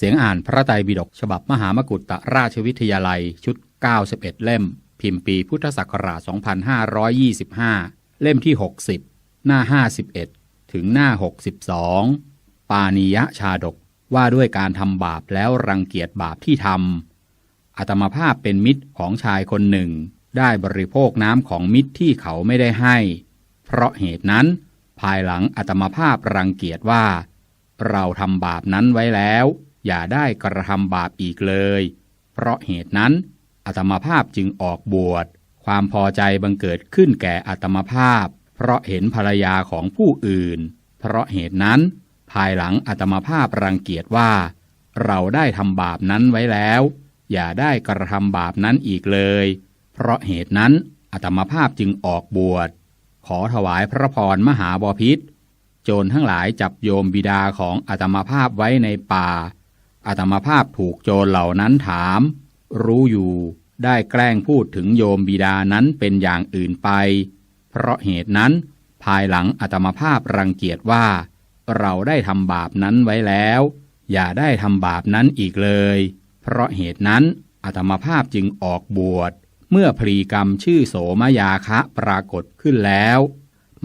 เสียงอ่านพระไตรปิฎกฉบับมหามกุฏตราชวิทยาลัยชุด 91 เล่ม พิมพ์ปีพุทธศักราช 2525 เล่มที่ 60 หน้า 51 ถึงหน้า 62 ปานิยะชาดกว่าด้วยการทำบาปแล้วรังเกียจบาปที่ทำอัตมภาพเป็นมิตรของชายคนหนึ่ง ได้บริโภคน้ำของมิตรที่เขาไม่ได้ให้ เพราะเหตุนั้น ภายหลังอัตมภาพรังเกียจว่า เราทำบาปนั้นไว้แล้ว อย่าได้กระทำบาปอีกเลย เพราะเหตุนั้นอัตมาภาพจึงออกบวช ความพอใจบังเกิดขึ้นแก่อัตมาภาพ เพราะเห็นภรรยาของผู้อื่น เพราะเหตุนั้น ภายหลังอัตมาภาพรังเกียจว่า เราได้ทำบาปนั้นไว้แล้ว อย่าได้กระทำบาปนั้นอีกเลย เพราะเหตุนั้นอัตมาภาพจึงออกบวช ขอถวายพระพรมหาบพิษโจรทั้งหลายจับโยมบิดาของอัตมาภาพไว้ในป่า อัตมภาพถูกโจรเหล่านั้นถาม รู้อยู่ได้แกล้งพูดถึงโยมบิดานั้นเป็นอย่างอื่นไป เพราะเหตุนั้น ภายหลังอัตมภาพรังเกียจว่า เราได้ทำบาปนั้นไว้แล้ว อย่าได้ทำบาปนั้นอีกเลย เพราะเหตุนั้นอัตมภาพจึงออกบวช เมื่อพรีกรรมชื่อโสมยาคะปรากฏขึ้นแล้ว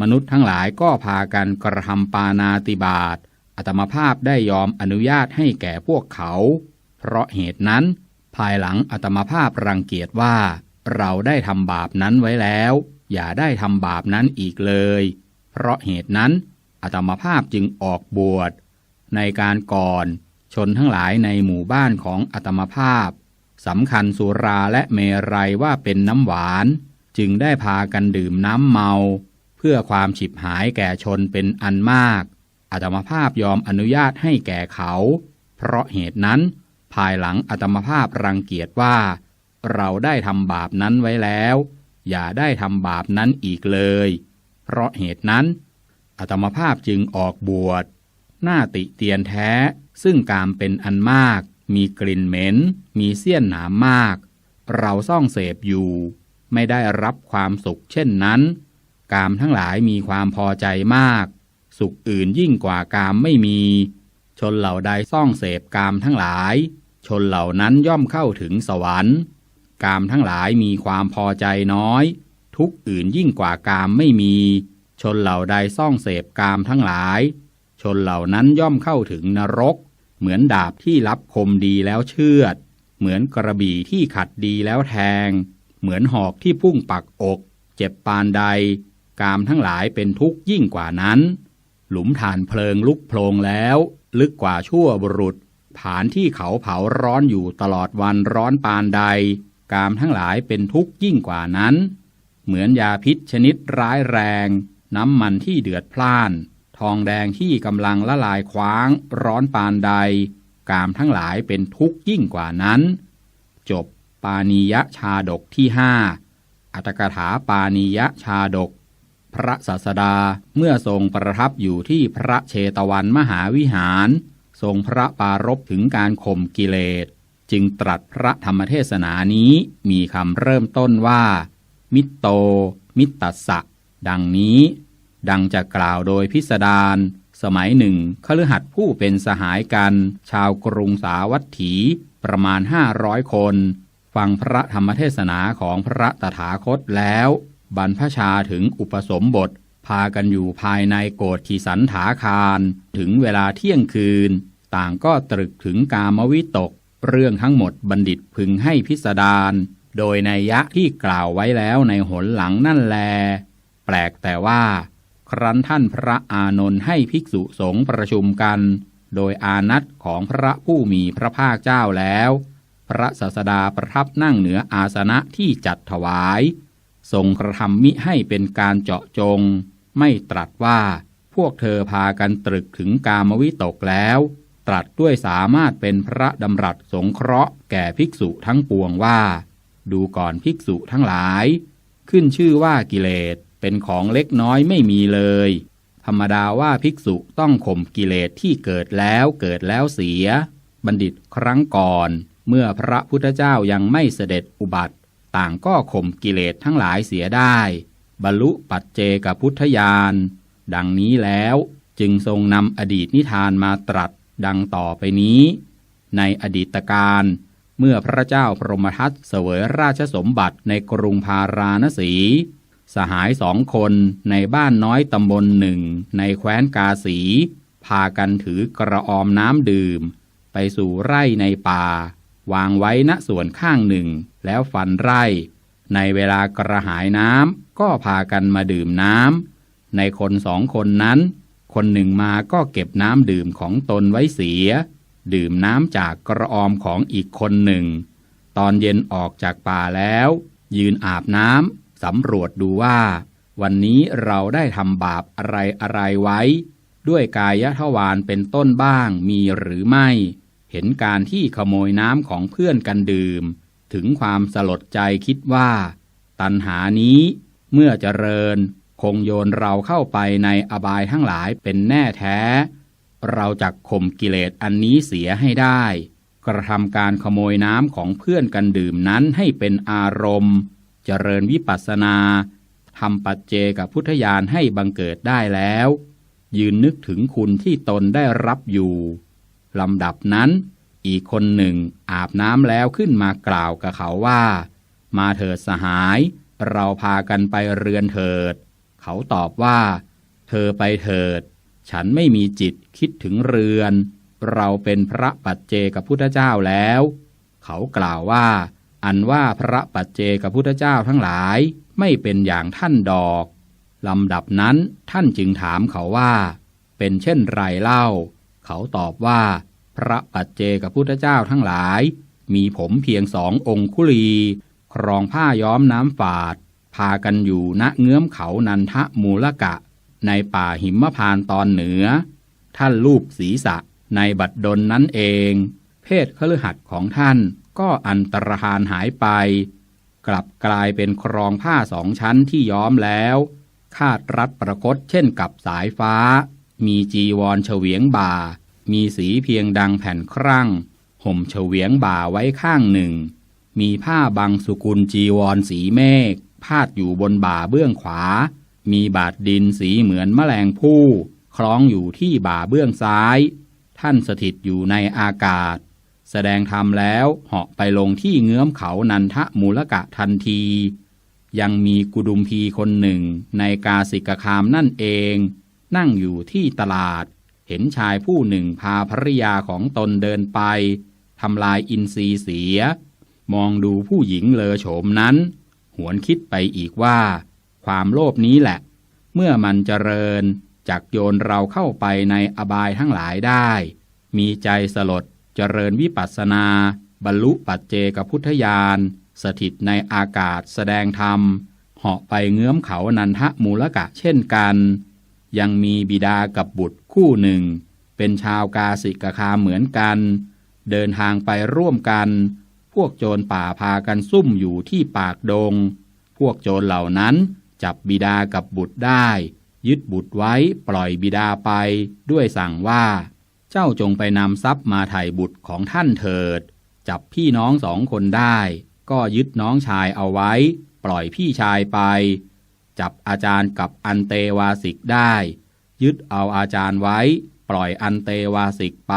มนุษย์ทั้งหลายก็พากันกระทำปานาติบาต อัตมภาพได้ยอมอนุญาตให้แก่พวกเขา เพราะเหตุนั้น ภายหลังอัตมภาพรังเกียจว่า เราได้ทำบาปนั้นไว้แล้ว อย่าได้ทำบาปนั้นอีกเลย เพราะเหตุนั้นอัตมภาพจึงออกบวช ในการก่อน ชนทั้งหลายในหมู่บ้านของอัตมภาพสำคัญสุราและเมรัยว่าเป็นน้ำหวาน จึงได้พากันดื่มน้ำเมา เพื่อความฉิบหายแก่ชนเป็นอันมาก อัตมภาพยอมอนุญาตให้แก่เขา เพราะเหตุนั้น ภายหลังอัตมภาพรังเกียจว่า เราได้ทำบาปนั้นไว้แล้ว อย่าได้ทำบาปนั้นอีกเลย เพราะเหตุนั้นอัตมภาพจึงออกบวชหน้าติเตียนแท้ ซึ่งกามเป็นอันมาก มีกลิ่นเหม็น มีเสี้ยนหนามมาก เราซ่องเสพอยู่ ไม่ได้รับความสุขเช่นนั้น กามทั้งหลายมีความพอใจมาก สุขอื่นยิ่งกว่ากามไม่มี ชนเหล่าใดซ่องเสพกามทั้งหลาย ชนเหล่านั้นย่อมเข้าถึงสวรรค์ กามทั้งหลายมีความพอใจน้อย ทุกอื่นยิ่งกว่ากามไม่มี ชนเหล่าใดซ่องเสพกามทั้งหลาย ชนเหล่านั้นย่อมเข้าถึงนรก เหมือนดาบที่รับคมดีแล้วเชือด เหมือนกระบี่ที่ขัดดีแล้วแทง เหมือนหอกที่พุ่งปักอก เจ็บปานใด กามทั้งหลายเป็นทุกข์ยิ่งกว่านั้น หลุมฐานเพลิงลุกโพลงแล้ว ลึกกว่าชั่วบุรุษ ผานที่เขาเผาร้อนอยู่ตลอดวันร้อนปานใด กามทั้งหลายเป็นทุกข์ยิ่งกว่านั้น เหมือนยาพิษชนิดร้ายแรง น้ำมันที่เดือดพล่าน ทองแดงที่กำลังละลายคว้าง ร้อนปานใด กามทั้งหลายเป็นทุกข์ยิ่งกว่านั้น จบปานิยชาดกที่ห้าอัตกถาปานิยชาดก พระศาสดาเมื่อทรงประทับอยู่ที่พระเชตวันมหาวิหาร ทรงพระปารบถึงการข่มกิเลส จึงตรัสพระธรรมเทศนานี้มีคำเริ่มต้นว่า มิตโต มิตตัสสะ ดังนี้ ดังจะกล่าวโดยพิสดารสมัยหนึ่งคฤหัสผู้เป็นสหายกัน ชาวกรุงสาวัตถีประมาณห้าร้อยคน ฟังพระธรรมเทศนาของพระตถาคตแล้ว บรรพชาถึงอุปสมบท พากันอยู่ภายในโกฏขีสันถาคาร ถึงเวลาเที่ยงคืน ต่างก็ตรึกถึงกามวิตก เรื่องทั้งหมดบัณฑิตพึงให้พิสดารโดยในยะที่กล่าวไว้แล้วในหนหลังนั่นแล แปลกแต่ว่า ครั้นท่านพระอานนท์ให้ภิกษุสงฆ์ประชุมกัน โดยอานัตของพระผู้มีพระภาคเจ้าแล้ว พระศาสดาประทับนั่งเหนืออาสนะที่จัดถวาย ทรงกระทำมิให้เป็นการเจาะจง ไม่ตรัสว่าพวกเธอพากันตรึกถึงกามวิตกแล้ว ตรัสด้วยสามารถเป็นพระดำรัสสงเคราะห์แก่ภิกษุทั้งปวงว่า ดูก่อนภิกษุทั้งหลาย ขึ้นชื่อว่ากิเลสเป็นของเล็กน้อยไม่มีเลย ธรรมดาว่าภิกษุต้องข่มกิเลสที่เกิดแล้วเกิดแล้วเสีย บัณฑิตครั้งก่อน เมื่อพระพุทธเจ้ายังไม่เสด็จอุบัติ ต่างก็ข่มกิเลสทั้งหลายเสียได้ บรรลุปัจเจกพุทธญาณดังนี้แล้วจึงทรงนำอดีตนิทานมาตรัสดังต่อไปนี้ ในอดีตการเมื่อพระเจ้าพรหมทัตเสวยราชสมบัติในกรุงพาราณสี สหายสองคนในบ้านน้อยตำบลหนึ่งในแคว้นกาสี พากันถือกระออมน้ำดื่ม ไปสู่ไร่ในป่า วางไว้ณส่วนข้างหนึ่ง แล้วฟันไร่ ในเวลากระหายน้ำก็พากันมาดื่มน้ำในคนสองคนนั้น คนหนึ่งมาก็เก็บน้ำดื่มของตนไว้เสีย ดื่มน้ำจากกระออมของอีกคนหนึ่ง ตอนเย็นออกจากป่าแล้ว ยืนอาบน้ำสำรวจดูว่า วันนี้เราได้ทำบาปอะไรอะไรไว้ ด้วยกายทวารเป็นต้นบ้างมีหรือไม่ เห็นการที่ขโมยน้ำของเพื่อนกันดื่ม ถึงความสลดใจคิดว่า ตัณหานี้เมื่อเจริญคงโยนเราเข้าไปในอบายทั้งหลายเป็นแน่แท้ เราจักข่มกิเลสอันนี้เสียให้ได้ กระทำการขโมยน้ำของเพื่อนกันดื่มนั้นให้เป็นอารมณ์ เจริญวิปัสสนาทำปัจเจกับพุทธญาณให้บังเกิดได้แล้ว ยืนนึกถึงคุณที่ตนได้รับอยู่ ลำดับนั้น อีกคนหนึ่งอาบน้ำแล้วขึ้นมากล่าวกับเขาว่า มาเถิดสหาย เราพากันไปเรือนเถิด เขาตอบว่า เธอไปเถิด ฉันไม่มีจิตคิดถึงเรือน เราเป็นพระปัจเจกับพุทธเจ้าแล้ว เขากล่าวว่า อันว่าพระปัจเจกับพุทธเจ้าทั้งหลายไม่เป็นอย่างท่านดอกลำดับนั้นท่านจึงถามเขาว่า เป็นเช่นไรเล่า เขาตอบว่า พระปัจเจกับพุทธเจ้าทั้งหลาย มีผมเพียงสององคุลี ครองผ้าย้อมน้ำฝาด พากันอยู่ณเงื้อมเขานันทมูลกะ ในป่าหิมพานตอนเหนือ ท่านลูบศีรษะในบัดดลนั้นเอง เพศคฤหัสของท่านก็อันตรธานหายไป กลับกลายเป็นครองผ้าสองชั้นที่ย้อมแล้ว คาดรัดประคตเช่นกับสายฟ้า มีจีวรเฉวียงบ่า มีสีเพียงดังแผ่นครั่ง ห่มเฉวียงบ่าไว้ข้างหนึ่ง มีผ้าบังสุกุลจีวรสีเมฆพาดอยู่บนบ่าเบื้องขวา มีบาดดินสีเหมือนแมลงผู้ คล้องอยู่ที่บ่าเบื้องซ้าย ท่านสถิตอยู่ในอากาศ แสดงธรรมแล้วเหาะไปลงที่เงื้อมเขานันทมูลกะทันที ยังมีกุดุมพีคนหนึ่งในกาสิกคามนั่นเอง นั่งอยู่ที่ตลาด เห็นชายผู้หนึ่งพาภริยาของตนเดินไปทำลายอินทรีย์เสีย มองดูผู้หญิงเลอโฉมนั้น หวนคิดไปอีกว่า ความโลภนี้แหละ เมื่อมันเจริญจักโยนเราเข้าไปในอบายทั้งหลายได้ มีใจสลดเจริญวิปัสสนา บรรลุปัจเจกพุทธญาณสถิตในอากาศแสดงธรรมเหาะไปเงื้อมเขานันทะมูลกะเช่นกัน ยังมีบิดากับบุตรคู่หนึ่ง เป็นชาวกาสิกคาเหมือนกัน เดินทางไปร่วมกัน พวกโจรป่าพากันซุ่มอยู่ที่ปากดง พวกโจรเหล่านั้นจับบิดากับบุตรได้ ยึดบุตรไว้ปล่อยบิดาไปด้วยสั่งว่า เจ้าจงไปนำทรัพย์มาไถ่บุตรของท่านเถิด จับพี่น้องสองคนได้ ก็ยึดน้องชายเอาไว้ ปล่อยพี่ชายไป จับอาจารย์กับอันเตวาสิกได้ ยึดเอาอาจารย์ไว้ ปล่อยอันเตวาสิกไป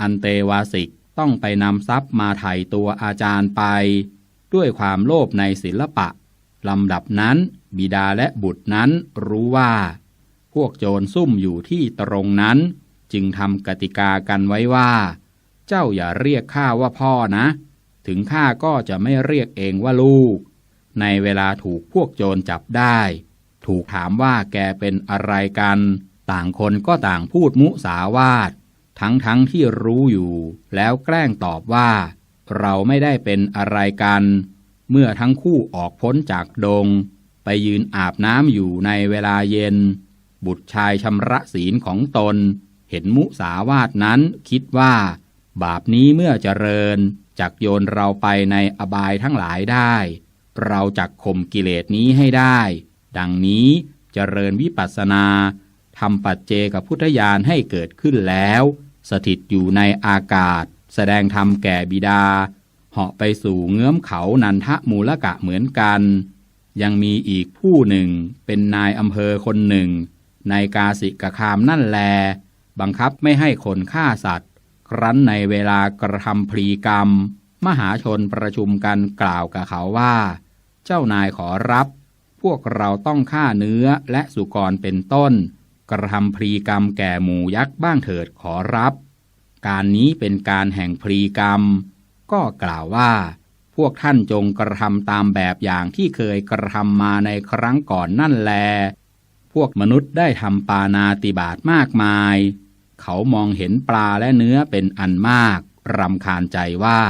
อันเตวาสิกต้องไปนำทรัพย์มาไถ่ตัวอาจารย์ไป ด้วยความโลภในศิลปะลำดับนั้นบิดาและบุตรนั้นรู้ว่า พวกโจรซุ่มอยู่ที่ตรงนั้น จึงทำกติกากันไว้ว่า เจ้าอย่าเรียกข้าว่าพ่อนะ ถึงข้าก็จะไม่เรียกเองว่าลูก ในเวลาถูกพวกโจรจับได้ ถูกถามว่าแกเป็นอะไรกัน ต่างคนก็ต่างพูดมุสาวาท ทั้งทั้งที่รู้อยู่ แล้วแกล้งตอบว่า เราไม่ได้เป็นอะไรกัน เมื่อทั้งคู่ออกพ้นจากดง ไปยืนอาบน้ำอยู่ในเวลาเย็น บุตรชายชำระศีลของตน เห็นมุสาวาทนั้นคิดว่า บาปนี้เมื่อเจริญจักโยนเราไปในอบายทั้งหลายได้ เราจักข่มกิเลสนี้ให้ได้ ดังนี้เจริญวิปัสสนาทำปัจเจกับพุทธญาณให้เกิดขึ้นแล้ว สถิตอยู่ในอากาศ แสดงธรรมแก่บิดา เหาะไปสู่เงื้อมเขานันทมูลกะเหมือนกัน ยังมีอีกผู้หนึ่งเป็นนายอำเภอคนหนึ่ง ในกาสิกคามนั่นแล บังคับไม่ให้คนฆ่าสัตว์ ครั้นในเวลากระทำพลีกรรม มหาชนประชุมกันกล่าวกับเขาว่า เจ้านายขอรับ พวกเราต้องฆ่าเนื้อและสุกรเป็นต้น กระทำพลีกรรมแก่หมูยักษ์บ้างเถิดขอรับ การนี้เป็นการแห่งพลีกรรม ก็กล่าวว่า พวกท่านจงกระทำตามแบบอย่างที่เคยกระทำมาในครั้งก่อนนั่นแล พวกมนุษย์ได้ทำปานาติบาตมากมาย เขามองเห็นปลาและเนื้อเป็นอันมากรำคาญใจว่า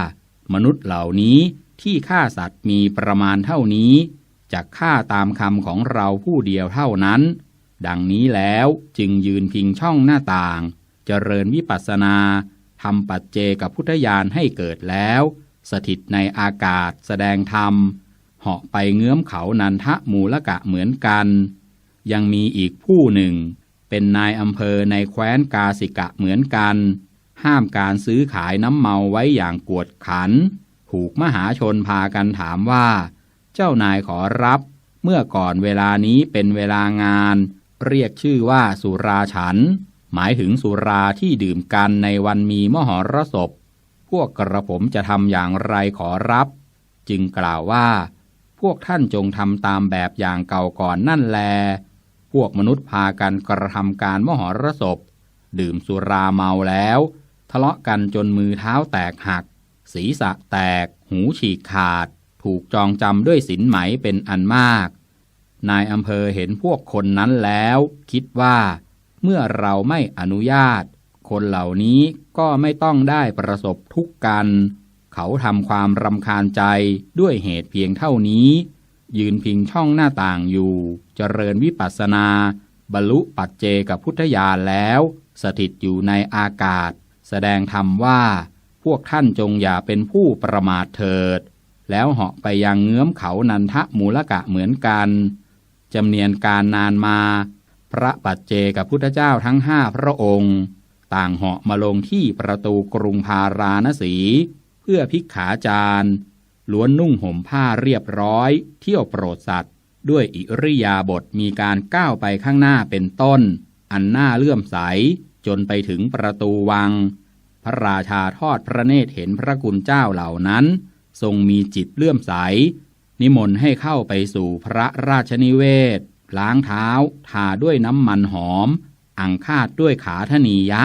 มนุษย์เหล่านี้ ที่ฆ่าสัตว์มีประมาณเท่านี้จะฆ่าตามคำของเราผู้เดียวเท่านั้น ดังนี้แล้วจึงยืนพิงช่องหน้าต่าง เจริญวิปัสสนาทำปัจเจกับพุทธญาณให้เกิดแล้ว สถิตในอากาศแสดงธรรมเหาะไปเงื้อมเขานันทะมูลกะเหมือนกัน ยังมีอีกผู้หนึ่ง เป็นนายอำเภอในแคว้นกาสิกะเหมือนกัน ห้ามการซื้อขายน้ำเมาไว้อย่างกวดขัน ถูกมหาชนพากันถามว่า เจ้านายขอรับ เมื่อก่อนเวลานี้เป็นเวลางาน เรียกชื่อว่าสุราฉัน หมายถึงสุราที่ดื่มกันในวันมีมหรสพ พวกกระผมจะทำอย่างไรขอรับ จึงกล่าวว่า พวกท่านจงทำตามแบบอย่างเก่าก่อนนั่นแล พวกมนุษย์พากันกระทำการมหรสพ ดื่มสุราเมาแล้ว ทะเลาะกันจนมือเท้าแตกหัก ศีรษะแตก หูฉีกขาด ถูกจองจำด้วยสินไหมเป็นอันมาก นายอำเภอเห็นพวกคนนั้นแล้ว คิดว่า เมื่อเราไม่อนุญาต คนเหล่านี้ก็ไม่ต้องได้ประสบทุกข์กัน เขาทำความรำคาญใจด้วยเหตุเพียงเท่านี้ ยืนพิงช่องหน้าต่างอยู่ เจริญวิปัสสนา บรรลุปัจเจกับพุทธญาณแล้ว สถิตอยู่ในอากาศ แสดงธรรมว่า วกท่านจงอย่าเป็นผู้ประมาทเถิด แล้วเหาะไปยังเงื้อมเขานันทะมูลกะเหมือนกันจำเนียนการนานมา พระปัจเจกับพุทธเจ้าทั้งห้าพระองค์ ต่างเหาะมาลงที่ประตูกรุงพาราณสี เพื่อพิกขาจารย์ล้วนนุ่งห่มผ้าเรียบร้อย เที่ยวโปรดสัตว์ ด้วยอิริยาบถมีการก้าวไปข้างหน้าเป็นต้น อันน่าเลื่อมใส จนไปถึงประตูวัง พระราชาทอดพระเนตรเห็นพระกุณเจ้าเหล่านั้น ทรงมีจิตเลื่อมใส นิมนต์ให้เข้าไปสู่พระราชนิเวศ ล้างเท้า ทาด้วยน้ำมันหอม อังคาดด้วยขาธนียะ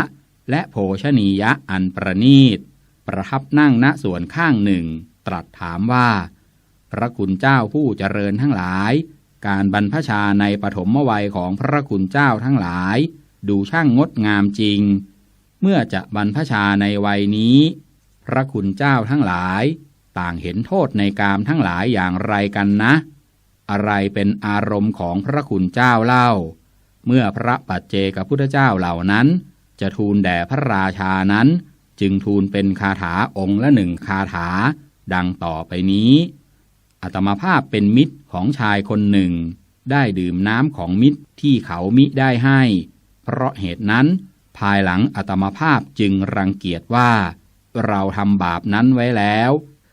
และโภชนียะอันประนีต ประทับนั่งณส่วนข้างหนึ่ง ตรัสถามว่า พระคุณเจ้าผู้เจริญทั้งหลาย การบรรพชาในปฐมวัยของพระคุณเจ้าทั้งหลาย ดูช่างงดงามจริง เมื่อจะบรรพชาในวัยนี้ พระคุณเจ้าทั้งหลาย ต่างเห็นโทษในกามทั้งหลายอย่างไรกันนะ อะไรเป็นอารมณ์ของพระคุณเจ้าเล่า เมื่อพระปัจเจกพุทธเจ้าเหล่านั้น จะทูลแด่พระราชานั้น จึงทูลเป็นคาถาองค์ละหนึ่งคาถา ดังต่อไปนี้อัตมาภาพเป็นมิตรของชายคนหนึ่ง ได้ดื่มน้ำของมิตรที่เขามิได้ให้ เพราะเหตุนั้น ภายหลังอัตมาภาพจึงรังเกียจว่า เราทำบาปนั้นไว้แล้ว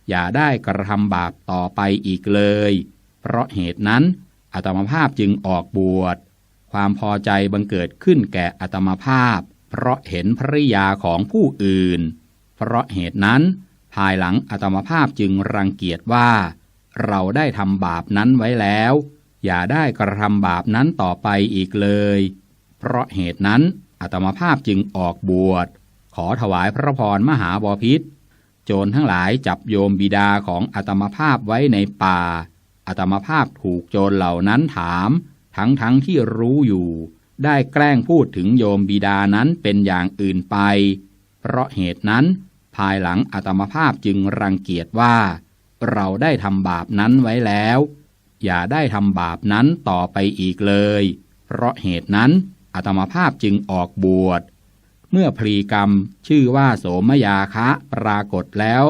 อย่าได้กระทำบาปต่อไปอีกเลย เพราะเหตุนั้นอัตมาภาพจึงออกบวช ความพอใจบังเกิดขึ้นแก่อัตมาภาพ เพราะเห็นภริยาของผู้อื่น เพราะเหตุนั้น ภายหลังอัตมาภาพจึงรังเกียจว่า เราได้ทำบาปนั้นไว้แล้ว อย่าได้กระทำบาปนั้นต่อไปอีกเลย เพราะเหตุนั้น อัตมาภาพจึงออกบวช ขอถวายพระพรมหาบพิษโจรทั้งหลายจับโยมบิดาของอัตมาภาพไว้ในป่า อัตมาภาพถูกโจรเหล่านั้นถาม ทั้งทั้งที่รู้อยู่ ได้แกล้งพูดถึงโยมบิดานั้นเป็นอย่างอื่นไป เพราะเหตุนั้น ภายหลังอัตมาภาพจึงรังเกียจว่า เราได้ทำบาปนั้นไว้แล้ว อย่าได้ทำบาปนั้นต่อไปอีกเลย เพราะเหตุนั้น อัตมาภาพจึงออกบวช เมื่อพลีกรรมชื่อว่าโสมยาคะปรากฏแล้ว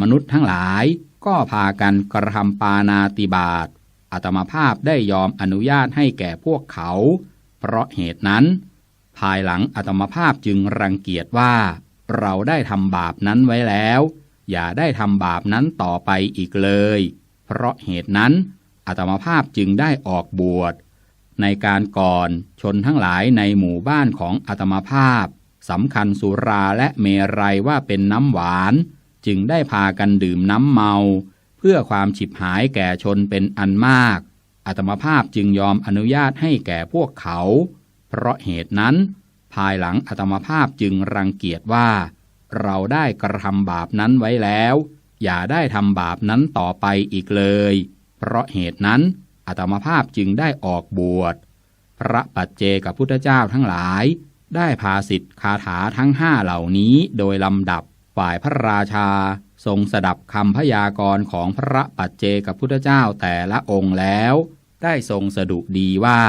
มนุษย์ทั้งหลายก็พากันกระทำปานาติบาตอัตมาภาพได้ยอมอนุญาตให้แก่พวกเขา เพราะเหตุนั้น ภายหลังอัตมาภาพจึงรังเกียจว่า เราได้ทำบาปนั้นไว้แล้ว อย่าได้ทำบาปนั้นต่อไปอีกเลย เพราะเหตุนั้นอัตมาภาพจึงได้ออกบวช ในการก่อนชนทั้งหลายในหมู่บ้านของอัตมาภาพสำคัญสุราและเมรัยว่าเป็นน้ำหวาน จึงได้พากันดื่มน้ำเมา เพื่อความฉิบหายแก่ชนเป็นอันมากอัตมาภาพจึงยอมอนุญาตให้แก่พวกเขา เพราะเหตุนั้น ภายหลังอัตมาภาพจึงรังเกียจว่า เราได้กระทำบาปนั้นไว้แล้ว อย่าได้ทำบาปนั้นต่อไปอีกเลย เพราะเหตุนั้น อัตมภาพจึงได้ออกบวช พระปัจเจกับพุทธเจ้าทั้งหลาย ได้พาสิทธิคาถาทั้งห้าเหล่านี้โดยลำดับฝ่ายพระราชาทรงสดับคำพยากรณ์ของพระปัจเจกับพุทธเจ้าแต่ละองค์แล้ว ได้ทรงสดุดีว่า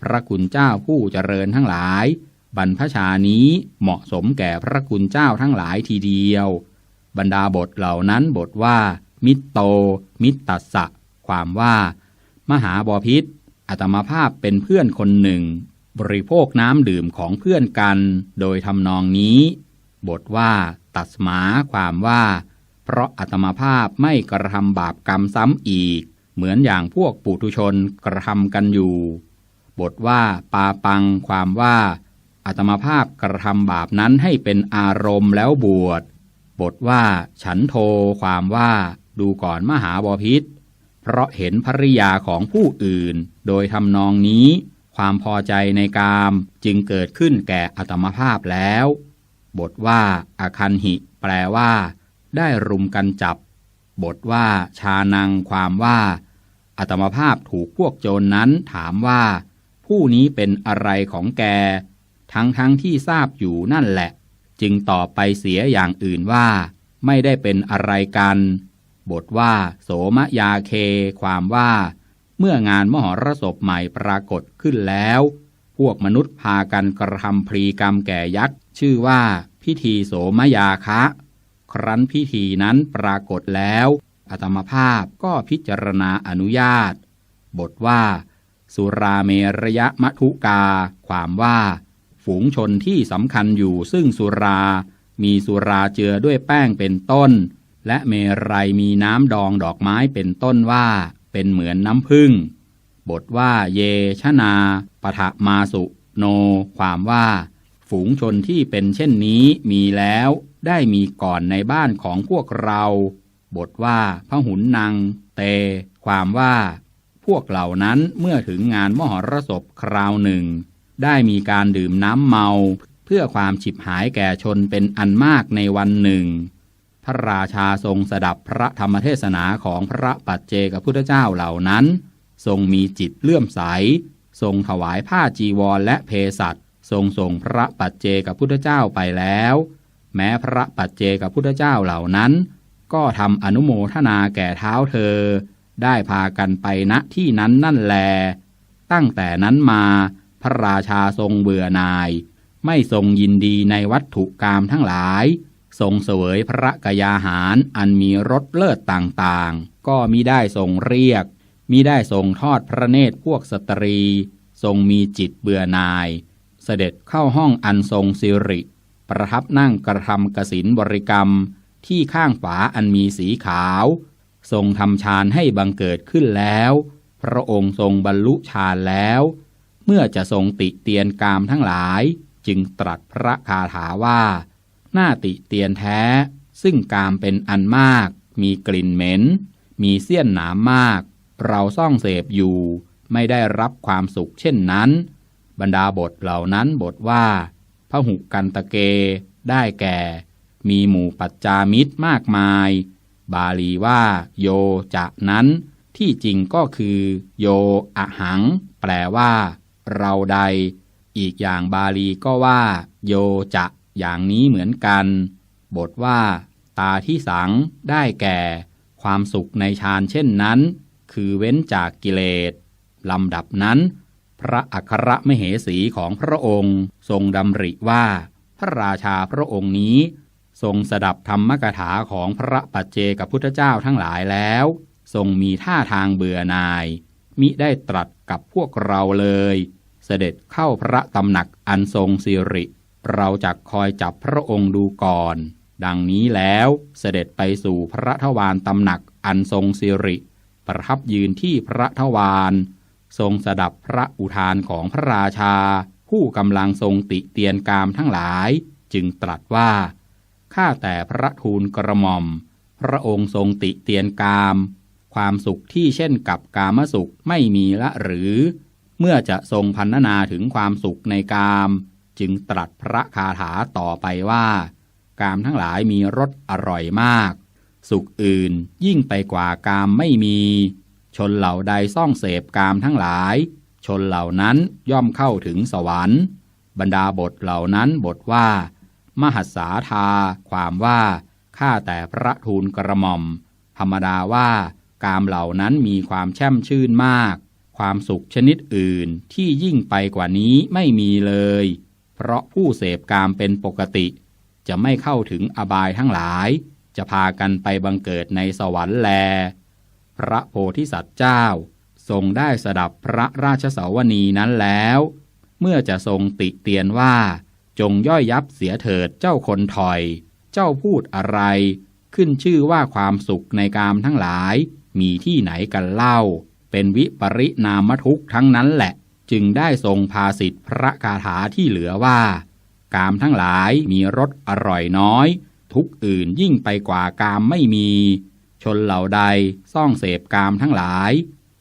พระคุณเจ้าผู้เจริญทั้งหลาย บรรพชานี้เหมาะสมแก่พระคุณเจ้าทั้งหลายทีเดียว บรรดาบทเหล่านั้นบทว่า มิตโต มิตตัสสะ ความว่า มหาบอพิษอัตมาภาพเป็นเพื่อนคนหนึ่ง บริโภคน้ำดื่มของเพื่อนกัน โดยทำนองนี้ บทว่าตัดสมาความว่า เพราะอัตมาภาพไม่กระทำบาปกรรมซ้ำอีก เหมือนอย่างพวกปุถุชนกระทำกันอยู่ บทว่าปาปังความว่าอัตมาภาพกระทำบาปนั้นให้เป็นอารมณ์แล้วบวช บทว่า ฉันโทความว่า ดูก่อนมหาบอพิษ เพราะเห็นภริยาของผู้อื่น โดยทำนองนี้ ความพอใจในกามจึงเกิดขึ้นแก่อัตมภาพแล้ว บทว่าอาคันหิ แปลว่า ได้รุมกันจับ บทว่า ชานัง ความว่า อัตมภาพถูกพวกโจรนนั้นถามว่า ผู้นี้เป็นอะไรของแก ทั้งทั้งที่ทราบอยู่นั่นแหละ จึงตอบไปเสียอย่างอื่นว่า ไม่ได้เป็นอะไรกัน บทว่า โสมยาเค ความว่า เมื่องานมหรสพใหม่ปรากฏขึ้นแล้ว พวกมนุษย์พากันกระทำพรีกรรมแก่ยักษ์ ชื่อว่าพิธีโสมยาคะ ครั้นพิธีนั้นปรากฏแล้วอัตมภาพก็พิจารณาอนุญาต บทว่า สุราเมระยะมะทุกา ความว่า ฝูงชนที่สำคัญอยู่ซึ่งสุรา มีสุราเจือด้วยแป้งเป็นต้น และเมรัยมีน้ำดองดอกไม้เป็นต้นว่า เป็นเหมือนน้ำผึ้งบทว่าเยชนาปะทะมาสุโน ความว่า ฝูงชนที่เป็นเช่นนี้มีแล้วได้มีก่อนในบ้านของพวกเรา บทว่าพะหุนนางเต ความว่า พวกเหล่านั้นเมื่อถึงงานมหรสพคราวหนึ่ง ได้มีการดื่มน้ำเมา เพื่อความฉิบหายแก่ชนเป็นอันมากในวันหนึ่ง พระราชาทรงสดับพระธรรมเทศนาของพระปัจเจกพุทธเจ้าเหล่านั้น ทรงมีจิตเลื่อมใส ทรงถวายผ้าจีวรและเพสัตทรงส่งพระปัจเจกพุทธเจ้าไปแล้ว แม้พระปัจเจกพุทธเจ้าเหล่านั้น ก็ทำอนุโมทนาแก่เท้าเธอ ได้พากันไปณที่นั้นนั่นแล ตั้งแต่นั้นมาพระราชาทรงเบื่อหน่าย ไม่ทรงยินดีในวัตถุกรรมทั้งหลาย ทรงเสวยพระกยาหารอันมีรสเลิศต่างๆ ก็มิได้ทรงเรียกมิได้ทรงทอดพระเนตรพวกสตรี ทรงมีจิตเบื่อหน่าย เสด็จเข้าห้องอันทรงสิริ ประทับนั่งกระทำกสินบริกรรมที่ข้างฝาอันมีสีขาว ทรงทำฌานให้บังเกิดขึ้นแล้ว พระองค์ทรงบรรลุฌานแล้ว เมื่อจะทรงติเตียนกามทั้งหลาย จึงตรัสพระคาถาว่า หน้าติเตียนแท้ ซึ่งกามเป็นอันมาก มีกลิ่นเหม็น มีเสี้ยนหนามมาก เราซ่องเสพอยู่ ไม่ได้รับความสุขเช่นนั้น บรรดาบทเหล่านั้นบทว่าพระหุกันตะเก ได้แก่ มีหมู่ปัจจามิตรมากมาย บาลีว่า โยจะนั้น ที่จริงก็คือ โยอะหัง แปลว่า เราใด อีกอย่างบาลีก็ว่า โยจะ อย่างนี้เหมือนกัน บทว่า ตาที่สังได้แก่ ความสุขในฌานเช่นนั้น คือเว้นจากกิเลสลำดับนั้น พระอัครมเหสีของพระองค์ทรงดำริว่า พระราชาพระองค์นี้ ทรงสดับธรรมกถาของพระปัจเจกพุทธเจ้าทั้งหลายแล้ว ทรงมีท่าทางเบื่อหน่าย มิได้ตรัสกับพวกเราเลย เสด็จเข้าพระตำหนักอันทรงสิริ เราจักคอยจับพระองค์ดูก่อน ดังนี้แล้วเสด็จไปสู่พระทวารตำหนักอันทรงสิริ ประทับยืนที่พระทวารทรงสดับพระอุทานของพระราชา ผู้กำลังทรงติเตียนกามทั้งหลาย จึงตรัสว่า ข้าแต่พระทูลกระหม่อม พระองค์ทรงติเตียนกาม ความสุขที่เช่นกับกามสุขไม่มีละหรือ เมื่อจะทรงพันนาถึงความสุขในกาม จึงตรัสพระคาถาต่อไปว่า กามทั้งหลายมีรสอร่อยมาก สุขอื่นยิ่งไปกว่ากามไม่มี ชนเหล่าใดซ่องเสพกามทั้งหลาย ชนเหล่านั้นย่อมเข้าถึงสวรรค์ บรรดาบทเหล่านั้นบทว่า มหัสสาธาความว่าข้าแต่พระทูลกระหม่อม ธรรมดาว่ากามเหล่านั้นมีความแช่มชื่นมาก ความสุขชนิดอื่นที่ยิ่งไปกว่านี้ไม่มีเลย เพราะผู้เสพกามเป็นปกติ จะไม่เข้าถึงอบายทั้งหลาย จะพากันไปบังเกิดในสวรรค์แล พระโพธิสัตว์เจ้า ทรงได้สดับพระราชสาวนีนั้นแล้ว เมื่อจะทรงติเตียนว่า จงย่อยยับเสียเถิดเจ้าคนถอย เจ้าพูดอะไร ขึ้นชื่อว่าความสุขในกามทั้งหลาย มีที่ไหนกันเล่า เป็นวิปริณามทุกข์ทั้งนั้นแหละ จึงได้ทรงภาสิทธิพระคาถาที่เหลือว่า กามทั้งหลายมีรสอร่อยน้อย ทุกอื่นยิ่งไปกว่ากามไม่มี ชนเหล่าใดซ่องเสพกามทั้งหลาย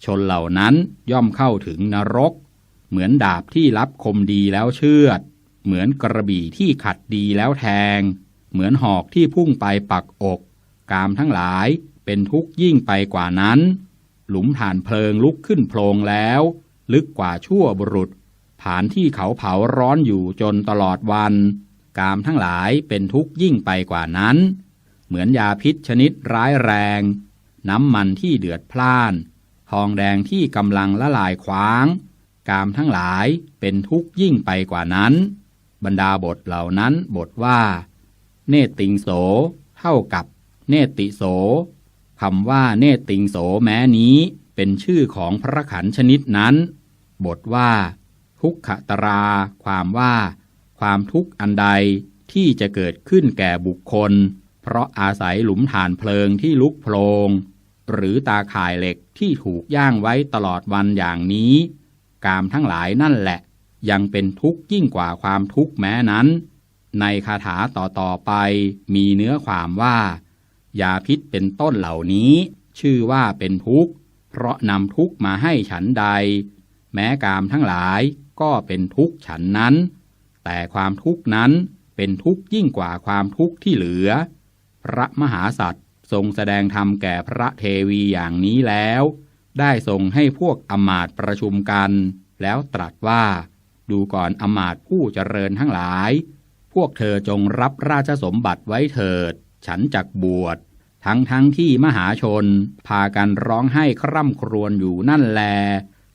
ชนเหล่านั้นย่อมเข้าถึงนรก เหมือนดาบที่รับคมดีแล้วเชือด เหมือนกระบี่ที่ขัดดีแล้วแทง เหมือนหอกที่พุ่งไปปักอก กามทั้งหลายเป็นทุกข์ยิ่งไปกว่านั้น หลุมฐานเพลิงลุกขึ้นโพลงแล้ว ลึกกว่าชั่วบุรุษ ผานที่เขาเผาร้อนอยู่จนตลอดวัน กามทั้งหลายเป็นทุกข์ยิ่งไปกว่านั้น เหมือนยาพิษชนิดร้ายแรง น้ำมันที่เดือดพล่าน ทองแดงที่กำลังละลายคว้าง กามทั้งหลายเป็นทุกข์ยิ่งไปกว่านั้น บรรดาบทเหล่านั้นบทว่า เนติงโส เท่ากับ เนติโสคำว่าเนติงโสแม้นี้เป็นชื่อของพระขันชนิดนั้น บทว่า ทุกขตรา ความว่า ความทุกข์อันใดที่จะเกิดขึ้นแก่บุคคล เพราะอาศัยหลุมฐานเพลิงที่ลุกโพลงหรือตาข่ายเหล็กที่ถูกย่างไว้ตลอดวันอย่างนี้ กามทั้งหลายนั่นแหละ ยังเป็นทุกข์ยิ่งกว่าความทุกข์แม้นั้น ในคาถาต่อๆไปมีเนื้อความว่า ยาพิษเป็นต้นเหล่านี้ ชื่อว่าเป็นทุกข์ เพราะนำทุกข์มาให้ฉันใด แม้กามทั้งหลายก็เป็นทุกข์ฉันนั้น แต่ความทุกข์นั้นเป็นทุกข์ยิ่งกว่าความทุกข์ที่เหลือ พระมหาสัตว์ทรงแสดงธรรมแก่พระเทวีอย่างนี้แล้ว ได้ทรงให้พวกอมาตประชุมกัน แล้วตรัสว่า ดูก่อนอมาตผู้เจริญทั้งหลาย พวกเธอจงรับราชสมบัติไว้เถิด ฉันจักบวชทั้งทั้งที่มหาชน พากันร้องไห้คร่ำครวญอยู่นั่นแล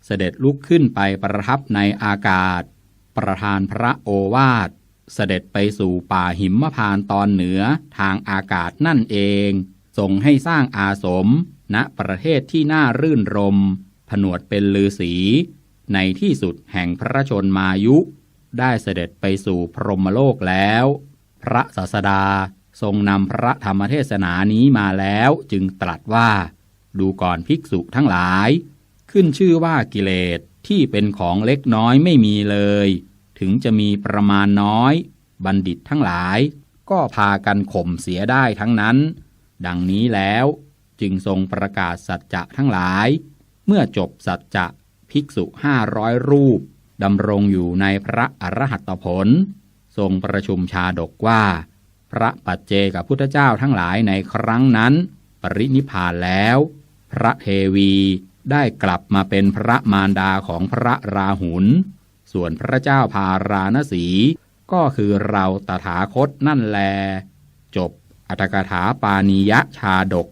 เสด็จลุกขึ้นไปประทับในอากาศ ประธานพระโอวาท เสด็จไปสู่ป่าหิมพานต์ตอนเหนือทางอากาศนั่นเองส่งให้สร้างอาสม ณประเทศที่น่ารื่นรม ผนวดเป็นลือสี ในที่สุดแห่งพระชนมายุ ได้เสด็จไปสู่พรหมโลกแล้ว พระศาสดาทรงนำพระธรรมเทศนานี้มาแล้วจึงตรัสว่า ดูก่อนภิกษุทั้งหลาย ขึ้นชื่อว่ากิเลสที่เป็นของเล็กน้อยไม่มีเลย ถึงจะมีประมาณน้อย บัณฑิตทั้งหลาย ก็พากันข่มเสียได้ทั้งนั้น ดังนี้แล้วจึงทรงประกาศสัจจะทั้งหลาย เมื่อจบสัจจะภิกษุห้าร้อยรูปดำรงอยู่ในพระอรหัตผล ทรงประชุมชาดกว่า พระปัจเจกับพุทธเจ้าทั้งหลายในครั้งนั้น ปรินิพพานแล้ว พระเทวี ได้กลับมาเป็นพระมารดาของพระราหุล ส่วนพระเจ้าพาราณสี ก็คือเราตถาคตนั่นแล จบอัตถกถาปานิยะชาดก